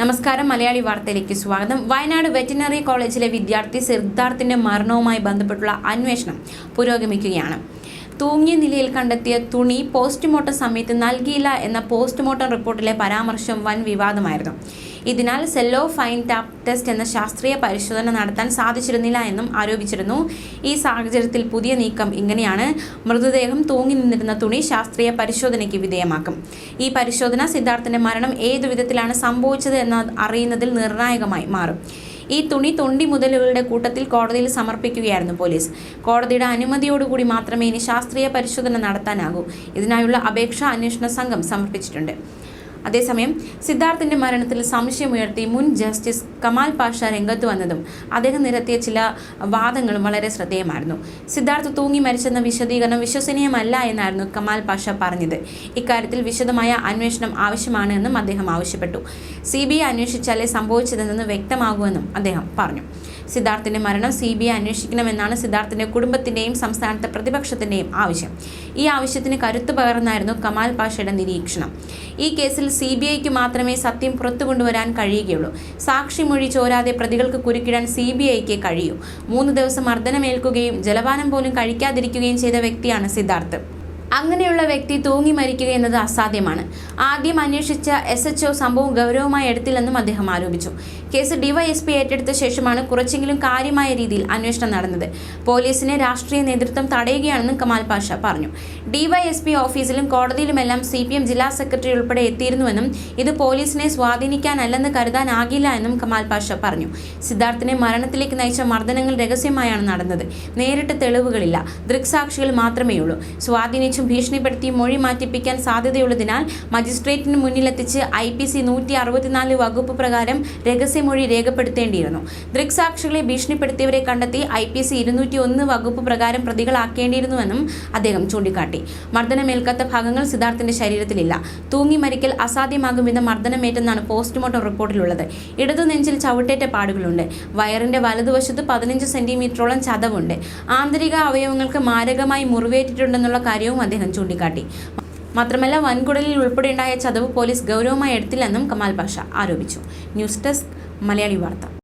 നമസ്കാരം മലയാളി വാർത്തയിലേക്ക് സ്വാഗതം. വയനാട് വെറ്റിനറി കോളേജിലെ വിദ്യാർത്ഥി സിദ്ധാർത്ഥിന്റെ മരണവുമായി ബന്ധപ്പെട്ടുള്ള അന്വേഷണം പുരോഗമിക്കുകയാണ്. തൂങ്ങിയ നിലയിൽ കണ്ടെത്തിയ തുണി പോസ്റ്റ്മോർട്ടം സമയത്ത് നൽകിയില്ല എന്ന പോസ്റ്റ്മോർട്ടം റിപ്പോർട്ടിലെ പരാമർശം വൻ വിവാദമായിരുന്നു. ഇതിനാൽ സെല്ലോ ഫൈൻ ടാപ്പ് ടെസ്റ്റ് എന്ന ശാസ്ത്രീയ പരിശോധന നടത്താൻ സാധിച്ചിരുന്നില്ല എന്നും ആരോപിച്ചിരുന്നു. ഈ സാഹചര്യത്തിൽ പുതിയ നീക്കം ഇങ്ങനെയാണ്. മൃതദേഹം തൂങ്ങി നിന്നിരുന്ന തുണി ശാസ്ത്രീയ പരിശോധനയ്ക്ക് വിധേയമാക്കും. ഈ പരിശോധന സിദ്ധാർത്ഥന്റെ മരണം ഏതു വിധത്തിലാണ് സംഭവിച്ചത് എന്ന് അറിയുന്നതിൽ നിർണായകമായി മാറും. ഈ തുണി തൊണ്ടി മുതലുകളുടെ കൂട്ടത്തിൽ കോടതിയിൽ സമർപ്പിക്കുകയായിരുന്നു പോലീസ്. കോടതിയുടെ അനുമതിയോടുകൂടി മാത്രമേ ഇനി ശാസ്ത്രീയ പരിശോധന നടത്താനാകൂ. ഇതിനായുള്ള അപേക്ഷ അന്വേഷണ സംഘം സമർപ്പിച്ചിട്ടുണ്ട്. അതേസമയം സിദ്ധാർത്ഥിന്റെ മരണത്തിൽ സംശയമുയർത്തി മുൻ ജസ്റ്റിസ് കമാൽ പാഷ രംഗത്ത് വന്നതും അദ്ദേഹം നിരത്തിയ ചില വാദങ്ങളും വളരെ ശ്രദ്ധേയമായിരുന്നു. സിദ്ധാർത്ഥ് തൂങ്ങി മരിച്ചെന്ന വിശദീകരണം വിശ്വസനീയമല്ല എന്നായിരുന്നു കമാൽ പാഷ പറഞ്ഞത്. ഇക്കാര്യത്തിൽ വിശദമായ അന്വേഷണം ആവശ്യമാണ് എന്നും അദ്ദേഹം ആവശ്യപ്പെട്ടു. സി ബി ഐ അന്വേഷിച്ചാലേ സംഭവിച്ചതെന്ന് വ്യക്തമാകുമെന്നും അദ്ദേഹം പറഞ്ഞു. സിദ്ധാർത്ഥിന്റെ മരണം സി ബി ഐ അന്വേഷിക്കണമെന്നാണ് സിദ്ധാർത്ഥിന്റെ കുടുംബത്തിന്റെയും സംസ്ഥാനത്തെ പ്രതിപക്ഷത്തിന്റെയും ആവശ്യം. ഈ ആവശ്യത്തിന് കരുത്തു പകർന്നായിരുന്നു കമാൽ പാഷയുടെ നിരീക്ഷണം. ഈ കേസിൽ സി ബി ഐക്ക് മാത്രമേ സത്യം പുറത്തു കൊണ്ടുവരാൻ കഴിയുകയുള്ളൂ. സാക്ഷിമൊഴി ചോരാതെ പ്രതികൾക്ക് കുരുക്കിടാൻ സി ബി ഐക്ക് കഴിയൂ. മൂന്ന് ദിവസം മർദ്ദനമേൽക്കുകയും ജലപാനം പോലും കഴിക്കാതിരിക്കുകയും ചെയ്ത വ്യക്തിയാണ് സിദ്ധാർത്ഥ്. അങ്ങനെയുള്ള വ്യക്തി തൂങ്ങി മരിക്കുക എന്നത് അസാധ്യമാണ്. ആദ്യം അന്വേഷിച്ച എസ് എച്ച് ഒ സംഭവം ഗൗരവമായി എടുത്തില്ലെന്നും അദ്ദേഹം ആരോപിച്ചു. കേസ് ഡിവൈഎസ്പി ഏറ്റെടുത്ത ശേഷമാണ് കുറച്ചെങ്കിലും കാര്യമായ രീതിയിൽ അന്വേഷണം നടന്നത്. പോലീസിനെ രാഷ്ട്രീയ നേതൃത്വം തടയുകയാണെന്നും കമാൽ പാഷ പറഞ്ഞു. ഡിവൈഎസ്പി ഓഫീസിലും കോടതിയിലുമെല്ലാം സി പി എം ജില്ലാ സെക്രട്ടറി ഉൾപ്പെടെ എത്തിയിരുന്നുവെന്നും ഇത് പോലീസിനെ സ്വാധീനിക്കാനല്ലെന്ന് കരുതാനാകില്ല എന്നും കമാൽ പാഷ പറഞ്ഞു. സിദ്ധാർത്ഥിനെ മരണത്തിലേക്ക് നയിച്ച മർദ്ദനങ്ങൾ രഹസ്യമായാണ് നടന്നത്. നേരിട്ട് തെളിവുകളില്ല. ദൃക്സാക്ഷികൾ മാത്രമേയുള്ളൂ. സ്വാധീനിച്ചും ഭീഷണിപ്പെടുത്തിയും മൊഴി മാറ്റിപ്പിക്കാൻ സാധ്യതയുള്ളതിനാൽ മജിസ്ട്രേറ്റിന് മുന്നിലെത്തിച്ച് ഐ പി സി നൂറ്റി അറുപത്തിനാല് വകുപ്പ് പ്രകാരം രഹസ്യമൊഴി രേഖപ്പെടുത്തേണ്ടിയിരുന്നു. ദൃക്സാക്ഷികളെ ഭീഷണിപ്പെടുത്തിയവരെ കണ്ടെത്തി ഐ പി സി ഇരുന്നൂറ്റി ഒന്ന് വകുപ്പ് പ്രകാരം പ്രതികളാക്കേണ്ടിയിരുന്നുവെന്നും അദ്ദേഹം ചൂണ്ടിക്കാട്ടി. മർദ്ദനമേൽക്കാത്ത ഭാഗങ്ങൾ സിദ്ധാർത്ഥിന്റെ ശരീരത്തിലില്ല. തൂങ്ങി മരിക്കൽ അസാധ്യമാകും വിധം മർദ്ദനമേറ്റെന്നാണ് പോസ്റ്റ്മോർട്ടം റിപ്പോർട്ടിലുള്ളത്. ഇടതു നെഞ്ചിൽ ചവിട്ടേറ്റ പാടുകളുണ്ട്. വയറിന്റെ വലതുവശത്ത് പതിനഞ്ച് സെന്റിമീറ്ററോളം ചതവുണ്ട്. ആന്തരിക അവയവങ്ങൾക്ക് മാരകമായി മുറിവേറ്റിട്ടുണ്ടെന്നുള്ള കാര്യവും അദ്ദേഹം ചൂണ്ടിക്കാട്ടി. മാത്രമല്ല വൻകുടലിൽ ഉൾപ്പെടെയുണ്ടായ ചതവ് പോലീസ് ഗൗരവമായി എടുത്തില്ലെന്നും കമാൽ പാഷ ആരോപിച്ചു. ന്യൂസ് ഡെസ്ക് മലയാളി വാർത്ത.